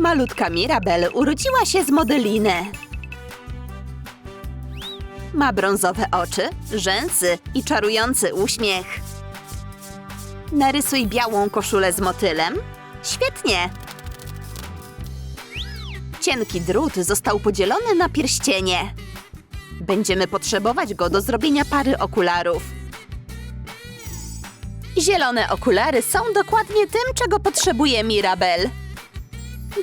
Malutka Mirabel urodziła się z modeliny. Ma brązowe oczy, rzęsy i czarujący uśmiech. Narysuj białą koszulę z motylem. Świetnie! Cienki drut został podzielony na pierścienie. Będziemy potrzebować go do zrobienia pary okularów. Zielone okulary są dokładnie tym, czego potrzebuje Mirabel.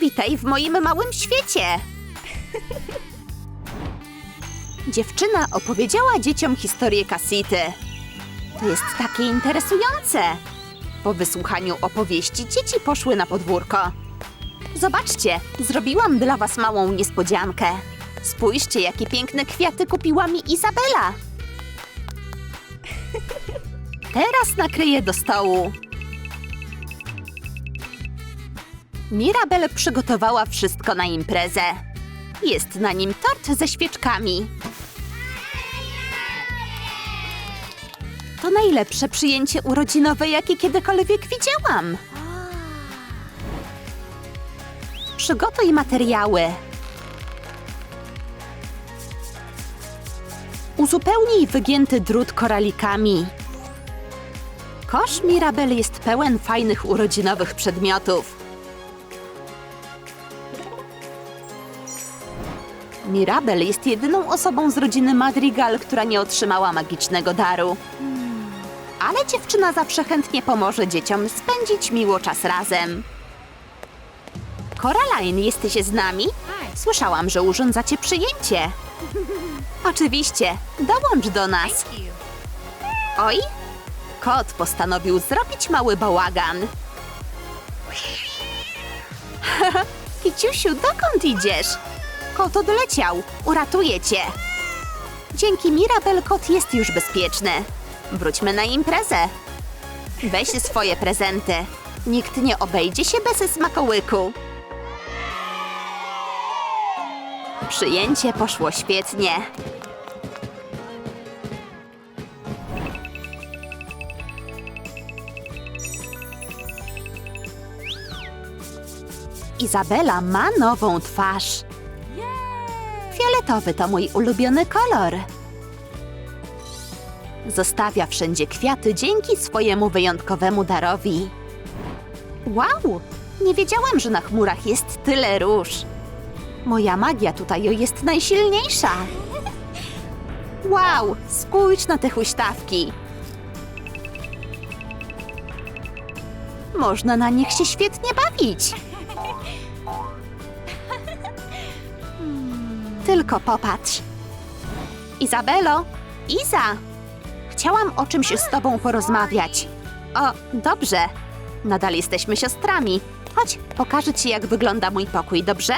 Witaj w moim małym świecie! Dziewczyna opowiedziała dzieciom historię Kasity. To jest takie interesujące. Po wysłuchaniu opowieści dzieci poszły na podwórko. Zobaczcie, zrobiłam dla was małą niespodziankę. Spójrzcie, jakie piękne kwiaty kupiła mi Izabela. Teraz nakryję do stołu. Mirabel przygotowała wszystko na imprezę. Jest na nim tort ze świeczkami. To najlepsze przyjęcie urodzinowe, jakie kiedykolwiek widziałam. Przygotuj materiały. Uzupełnij wygięty drut koralikami. Kosz Mirabel jest pełen fajnych urodzinowych przedmiotów. Mirabel jest jedyną osobą z rodziny Madrigal, która nie otrzymała magicznego daru. Ale dziewczyna zawsze chętnie pomoże dzieciom spędzić miło czas razem. Coraline, jesteś z nami? Słyszałam, że urządzacie przyjęcie. Oczywiście, dołącz do nas. Oj, kot postanowił zrobić mały bałagan. Kiciusiu, dokąd idziesz? Kot odleciał. Uratuję cię. Dzięki Mirabel kot jest już bezpieczny. Wróćmy na imprezę. Weź swoje prezenty. Nikt nie obejdzie się bez smakołyku. Przyjęcie poszło świetnie. Izabela ma nową twarz. Fioletowy to mój ulubiony kolor. Zostawia wszędzie kwiaty dzięki swojemu wyjątkowemu darowi. Wow! Nie wiedziałam, że na chmurach jest tyle róż. Moja magia tutaj jest najsilniejsza. Wow! Spójrz na te huśtawki. Można na nich się świetnie bawić. Tylko popatrz. Izabelo! Iza! Chciałam o czymś z tobą porozmawiać. O, dobrze. Nadal jesteśmy siostrami. Chodź, pokażę ci, jak wygląda mój pokój, dobrze?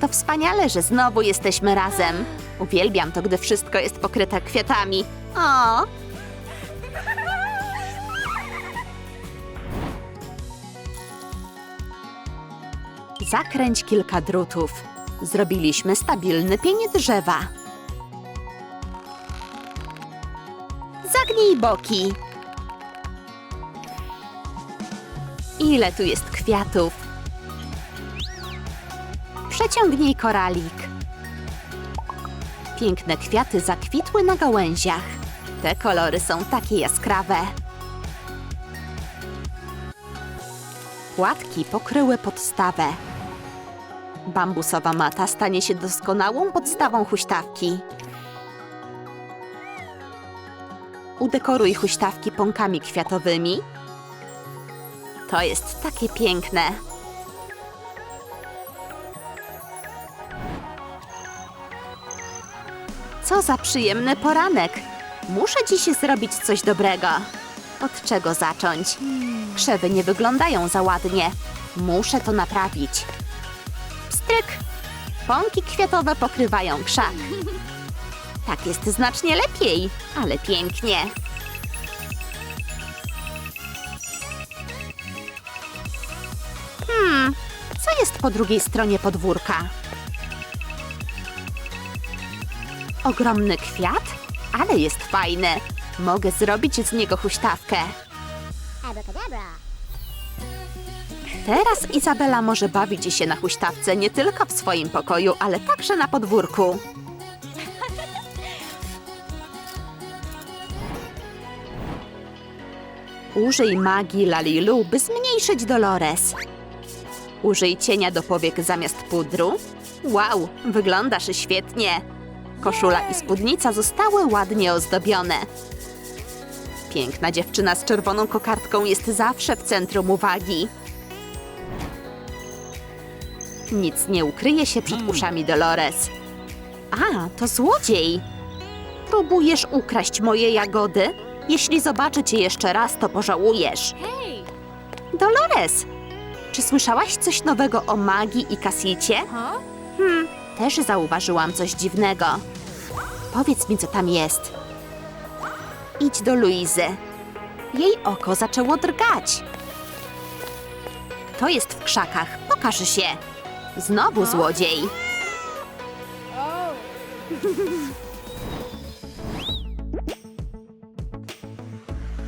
To wspaniale, że znowu jesteśmy razem. Uwielbiam to, gdy wszystko jest pokryte kwiatami. O! Zakręć kilka drutów. Zrobiliśmy stabilny pień drzewa. Zagnij boki. Ile tu jest kwiatów? Przeciągnij koralik. Piękne kwiaty zakwitły na gałęziach. Te kolory są takie jaskrawe. Płatki pokryły podstawę. Bambusowa mata stanie się doskonałą podstawą huśtawki. Udekoruj huśtawki pąkami kwiatowymi. To jest takie piękne. Co za przyjemny poranek. Muszę dziś zrobić coś dobrego. Od czego zacząć? Krzewy nie wyglądają za ładnie. Muszę to naprawić. Pąki kwiatowe pokrywają krzak. Tak jest znacznie lepiej, ale pięknie. Hmm, co jest po drugiej stronie podwórka? Ogromny kwiat? Ale jest fajny. Mogę zrobić z niego huśtawkę. Teraz Izabela może bawić się na huśtawce nie tylko w swoim pokoju, ale także na podwórku. Użyj magii Lalilu, by zmniejszyć Dolores. Użyj cienia do powiek zamiast pudru. Wow, wyglądasz świetnie. Koszula i spódnica zostały ładnie ozdobione. Piękna dziewczyna z czerwoną kokardką jest zawsze w centrum uwagi. Nic nie ukryje się przed uszami Dolores. A, to złodziej! Próbujesz ukraść moje jagody? Jeśli zobaczę cię jeszcze raz, to pożałujesz. Dolores! Czy słyszałaś coś nowego o magii i kasicie? Hmm, też zauważyłam coś dziwnego. Powiedz mi, co tam jest. Idź do Luizy. Jej oko zaczęło drgać. To jest w krzakach. Pokaż się. Znowu złodziej.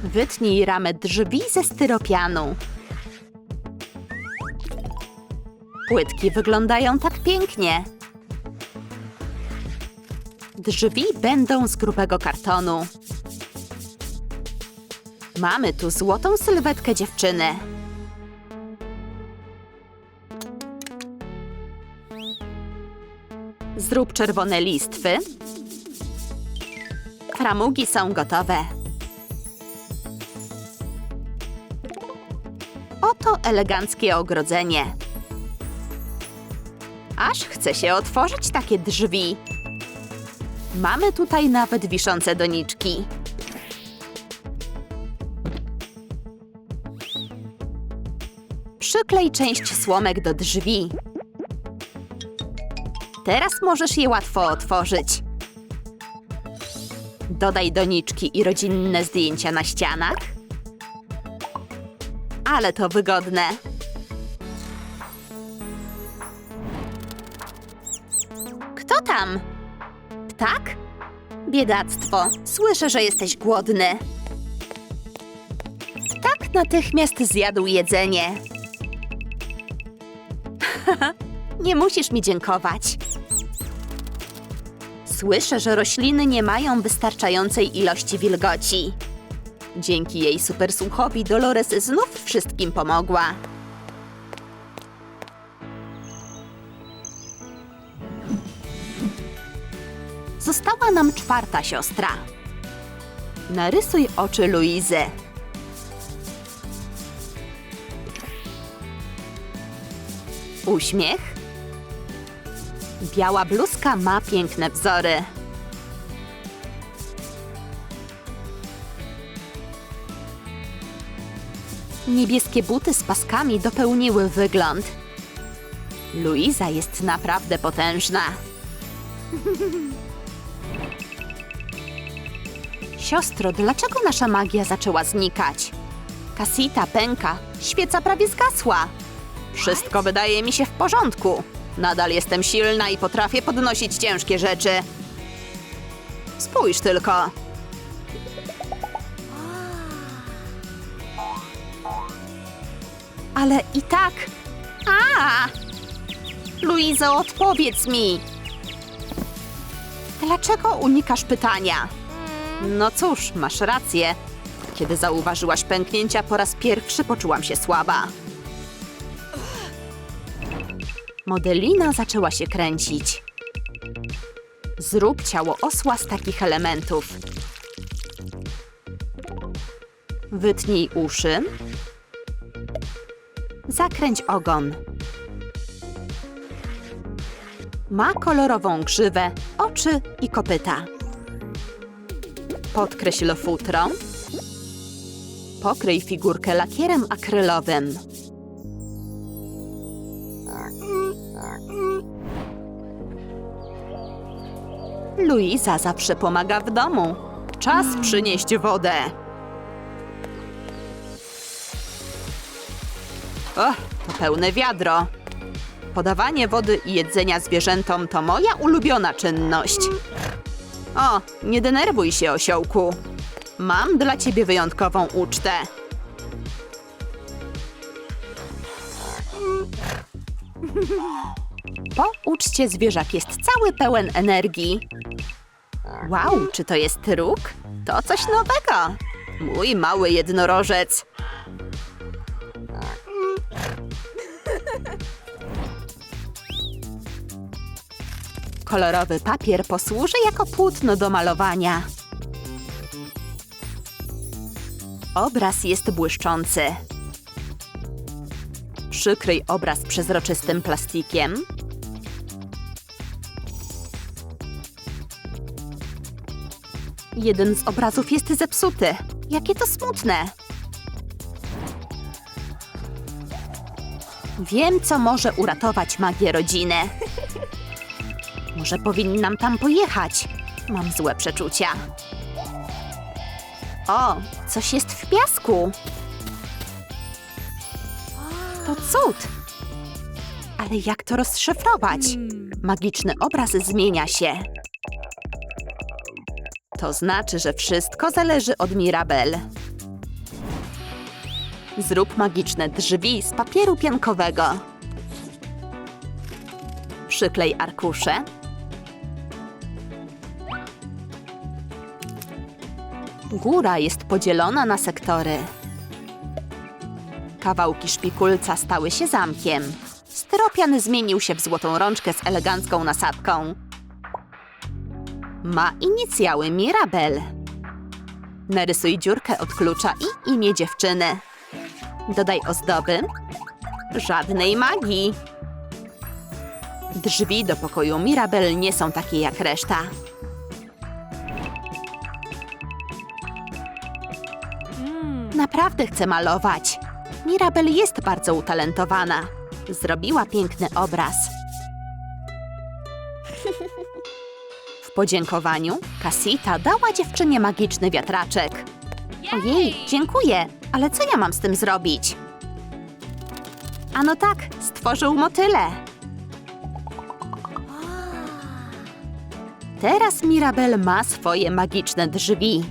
Wytnij ramę drzwi ze styropianu. Płytki wyglądają tak pięknie. Drzwi będą z grubego kartonu. Mamy tu złotą sylwetkę dziewczyny. Zrób czerwone listwy. Framugi są gotowe. Oto eleganckie ogrodzenie. Aż chce się otworzyć takie drzwi. Mamy tutaj nawet wiszące doniczki. Przyklej część słomek do drzwi. Teraz możesz je łatwo otworzyć. Dodaj doniczki i rodzinne zdjęcia na ścianach. Ale to wygodne. Kto tam? Ptak? Biedactwo. Słyszę, że jesteś głodny. Ptak natychmiast zjadł jedzenie. nie musisz mi dziękować. Słyszę, że rośliny nie mają wystarczającej ilości wilgoci. Dzięki jej supersłuchowi Dolores znów wszystkim pomogła. Została nam czwarta siostra. Narysuj oczy Luizy. Uśmiech. Biała bluzka ma piękne wzory. Niebieskie buty z paskami dopełniły wygląd. Luiza jest naprawdę potężna. Siostro, dlaczego nasza magia zaczęła znikać? Kasita pęka, świeca prawie zgasła. Wszystko wydaje mi się w porządku. Nadal jestem silna i potrafię podnosić ciężkie rzeczy. Spójrz tylko. Ale i tak. A! Luizo, odpowiedz mi. Dlaczego unikasz pytania? No cóż, masz rację. Kiedy zauważyłaś pęknięcia, po raz pierwszy poczułam się słaba. Modelina zaczęła się kręcić. Zrób ciało osła z takich elementów. Wytnij uszy. Zakręć ogon. Ma kolorową grzywę, oczy i kopyta. Podkreśl futro. Pokryj figurkę lakierem akrylowym. Luiza zawsze pomaga w domu. Czas przynieść wodę. Och, to pełne wiadro. Podawanie wody i jedzenia zwierzętom to moja ulubiona czynność. O, nie denerwuj się, osiołku. Mam dla ciebie wyjątkową ucztę. Po uczcie zwierzak jest cały pełen energii. Wow, czy to jest róg? To coś nowego. Mój mały jednorożec. Kolorowy papier posłuży jako płótno do malowania. Obraz jest błyszczący. Przykryj obraz przezroczystym plastikiem. Jeden z obrazów jest zepsuty. Jakie to smutne. Wiem, co może uratować magię rodziny. Może powinnam tam pojechać. Mam złe przeczucia. O, coś jest w piasku. To cud. Ale jak to rozszyfrować? Magiczny obraz zmienia się. To znaczy, że wszystko zależy od Mirabel. Zrób magiczne drzwi z papieru piankowego. Przyklej arkusze. Góra jest podzielona na sektory. Kawałki szpikulca stały się zamkiem. Styropian zmienił się w złotą rączkę z elegancką nasadką. Ma inicjały Mirabel. Narysuj dziurkę od klucza i imię dziewczyny. Dodaj ozdoby. Żadnej magii. Drzwi do pokoju Mirabel nie są takie jak reszta. Naprawdę chcę malować. Mirabel jest bardzo utalentowana. Zrobiła piękny obraz. Podziękowaniu Casita dała dziewczynie magiczny wiatraczek. Ojej, dziękuję, ale co ja mam z tym zrobić? A no tak, stworzył motyle. Teraz Mirabel ma swoje magiczne drzwi.